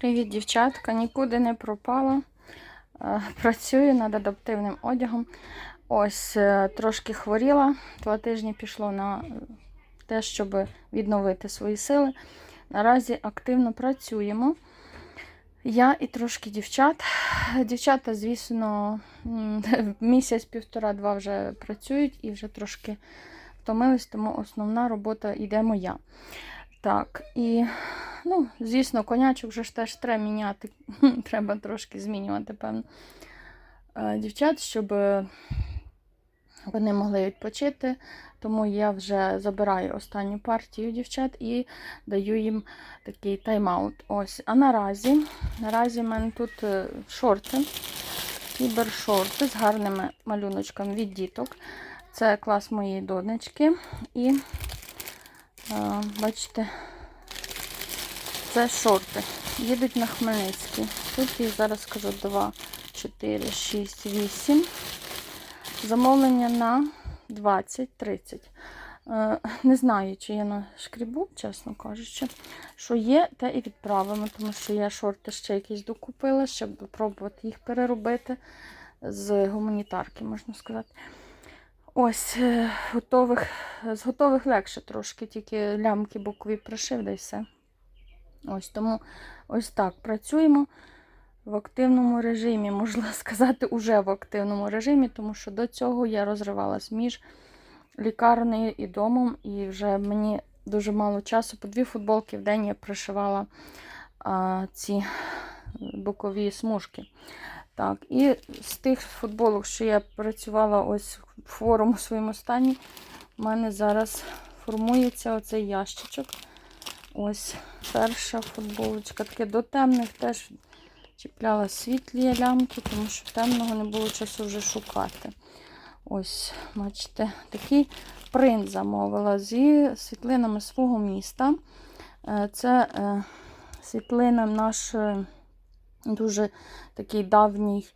Привіт, дівчатка! Нікуди не пропала. Е, Працюю над адаптивним одягом. Ось е, трошки хворіла. Два тижні пішло на те, щоб відновити свої сили. Наразі активно працюємо. Я і трошки дівчат. Дівчата, звісно, місяць-півтора-два вже працюють і вже трошки втомились, тому основна робота йде моя. Так, і, ну, звісно, конячок вже ж теж треба міняти. треба трошки змінювати, певно, е, дівчат, щоб е, вони могли відпочити. Тому я вже забираю останню партію дівчат і даю їм такий тайм-аут. Ось. А наразі, наразі в мене тут е, шорти, кібершорти з гарними малюночками від діток. Це клас моєї донечки. І бачите, це шорти. Їдуть на Хмельницький. Тут їх зараз скажу 2, 4, 6, 8. Замовлення на 20-30. Е, Не знаю, чи я на шкрібу, чесно кажучи. Що є, те і відправимо, тому що я шорти ще якісь докупила, щоб пробувати їх переробити з гуманітарки, можна сказати. Ось, е, готових, з готових легше трошки, тільки лямки бокові пришив, да й все. Ось тому ось так працюємо в активному режимі, можна сказати, уже в активному режимі, тому що до цього я розривалась між лікарнею і домом, і вже мені дуже мало часу. По дві футболки в день я пришивала а, ці бокові смужки. Так, і з тих футболок, що я працювала ось в хворому своєму стані, в мене зараз формується оцей ящичок. Ось перша футболочка. Таке до темних теж чіпляла світлі лямки, тому що темного не було часу вже шукати. Ось, бачите, такий принт замовила зі світлинами свого міста. Е, Це е, світлина наш е, дуже такий давній,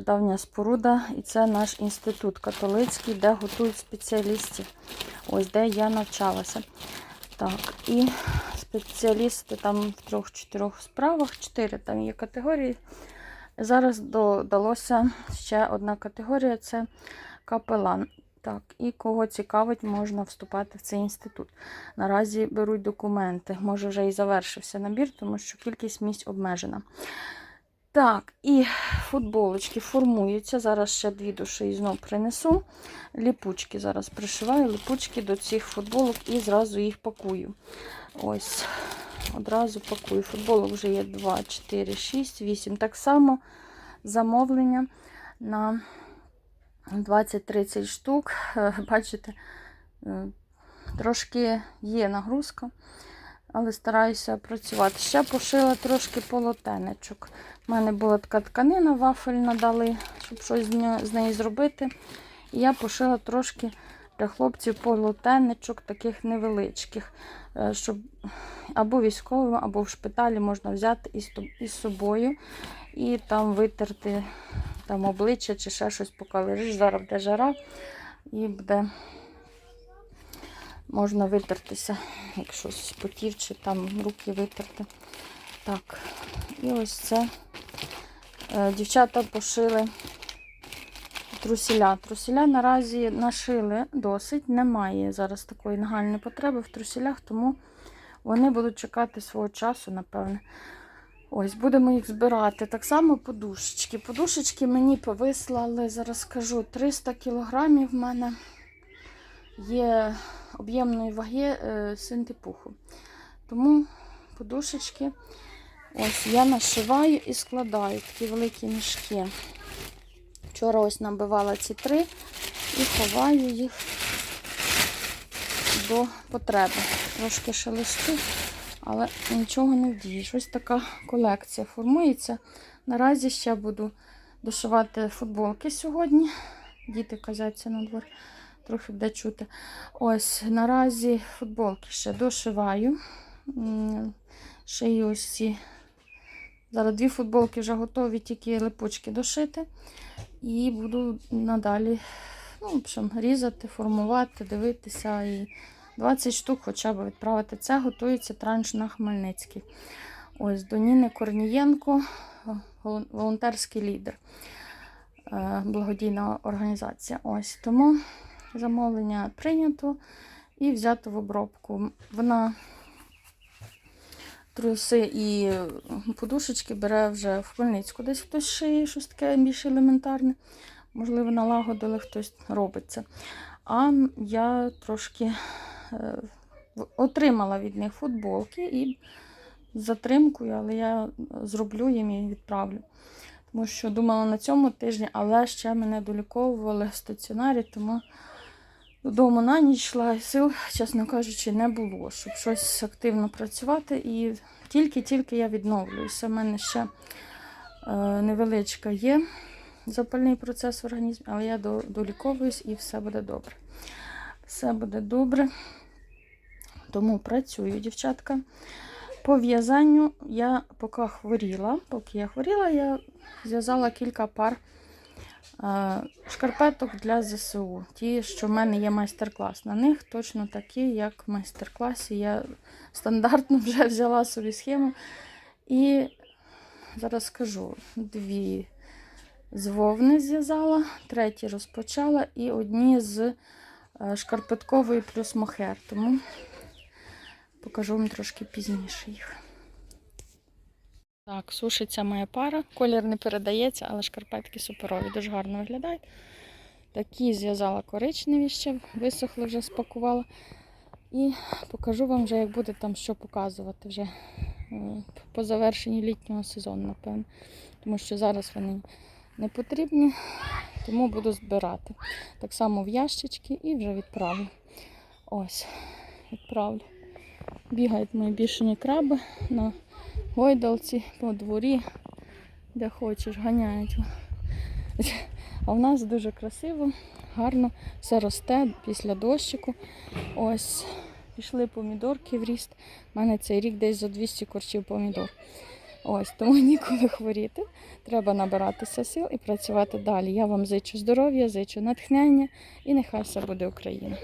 давня споруда, і це наш інститут католицький, де готують спеціалістів. Ось де я навчалася. Так, і спеціалісти там в трьох-чотирьох справах, чотири там є категорії. Зараз додалося ще одна категорія це капелан. Так, і кого цікавить, можна вступати в цей інститут. Наразі беруть документи. Може, вже і завершився набір, тому що кількість місць обмежена. Так, і футболочки формуються. Зараз ще дві душі знов принесу. Ліпучки зараз пришиваю, ліпучки до цих футболок і зразу їх пакую. Ось, одразу пакую. Футболок вже є 2, 4, 6, 8. Так само замовлення на 20-30 штук. Е, Бачите, е, трошки є нагрузка, але стараюся працювати. Ще пошила трошки полотенечок. У мене була така тканина, вафельна дали, щоб щось з неї зробити. І я пошила трошки для хлопців полотенечок таких невеличких, е, щоб або військовим, або в шпиталі можна взяти із собою і там витерти там обличчя чи ще щось, поки лежиш. Зараз буде жара і буде можна витертися, якщо спотів, чи там руки витерти. Так, і ось це е, дівчата пошили трусіля. Трусіля наразі нашили досить. Немає зараз такої нагальної потреби в трусілях, тому вони будуть чекати свого часу, напевне. Ось, будемо їх збирати. Так само подушечки. Подушечки мені повислали, зараз скажу, 300 кілограмів в мене є об'ємної ваги е, синтепуху. Тому подушечки ось я нашиваю і складаю такі великі мішки. Вчора ось набивала ці три і ховаю їх до потреби. Трошки шелестю, але нічого не вдієш. Ось така колекція формується. Наразі ще буду дошивати футболки сьогодні. Діти казяться на двор, трохи буде чути. Ось наразі футболки ще дошиваю. Шию ось ці. Зараз дві футболки вже готові, тільки липучки дошити. І буду надалі ну, в общем, різати, формувати, дивитися. І 20 штук хоча б відправити. Це готується транш на Хмельницький. Ось до Ніни Корнієнко, волонтерський лідер, е, благодійна організація. Ось тому замовлення прийнято і взято в обробку. Вона труси і подушечки бере вже в Хмельницьку. Десь хтось шиє щось таке більш елементарне. Можливо, налагодили, хтось робить це. А я трошки е, отримала від них футболки і затримкою, але я зроблю їм і відправлю. Тому що думала на цьому тижні, але ще мене доліковували в стаціонарі, тому додому на ніч йшла і сил, чесно кажучи, не було, щоб щось активно працювати. І тільки-тільки я відновлююся. У мене ще е, невеличка є запальний процес в організмі, але я доліковуюсь і все буде добре. Все буде добре. Тому працюю, дівчатка. По в'язанню я поки хворіла, поки я хворіла, я зв'язала кілька пар шкарпеток для ЗСУ. Ті, що в мене є майстер-клас. На них точно такі, як в майстер-класі. Я стандартно вже взяла собі схему. І зараз скажу: дві з вовни зв'язала, треті розпочала, і одні з е, шкарпеткової плюс мохер. Тому покажу вам трошки пізніше їх. Так, сушиться моя пара. Колір не передається, але шкарпетки суперові, дуже гарно виглядають. Такі зв'язала коричневі ще, висохли вже спакувала. І покажу вам вже, як буде там що показувати вже е, по завершенні літнього сезону, напевно. Тому що зараз вони не потрібні, тому буду збирати. Так само в ящички і вже відправлю. Ось, відправлю. Бігають мої бішені краби на гойдалці, по дворі, де хочеш, ганяють. А в нас дуже красиво, гарно, все росте після дощику. Ось пішли помідорки в ріст. У мене цей рік десь за 200 корчів помідор. Ось, тому ніколи хворіти. Треба набиратися сил і працювати далі. Я вам зичу здоров'я, зичу натхнення і нехай все буде Україна.